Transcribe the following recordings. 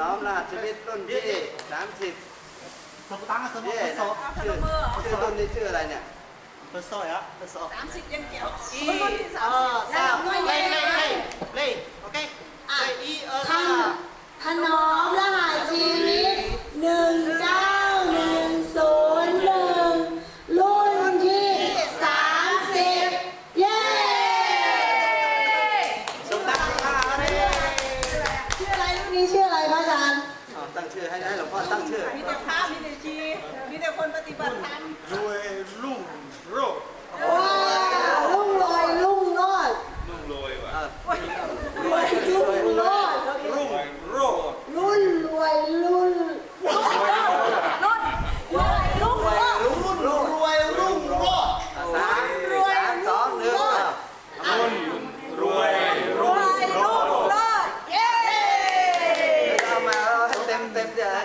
น้อมรหัสชีวิตรุ่นที่สามสิบสมตังค์สมเย่สมชื่อชื่อรุ่นนี้ชื่ออะไรเนี่ยเป็นซอยอะเป็นซอยสามสิบยังเกี่ยวอีเออสามเล่เล่เล่เล่โอเคเล่อีเออท่านถนอมรหัสชีวิต ตั้งชื่อให้ให้หลวงพ่อตั้งชื่อ มีแต่ภาพมีแต่ชีมีแต่คนปฏิบัติธรรม รวยรุ่ง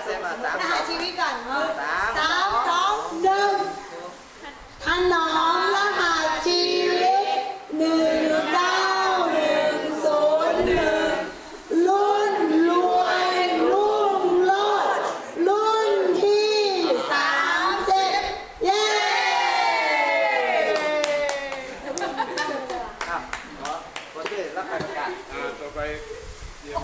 ามหาอชีวิตก่อนสามสองหนึ่งถนอมรหัสชีวิตหนึ่งเก้าหนึ่งศูนย์หนึ่งรุ่นรวยรุ่งโลดรุ่นที่สามสิบเย้ ครับขอคนที่รับประกาศต่อไปย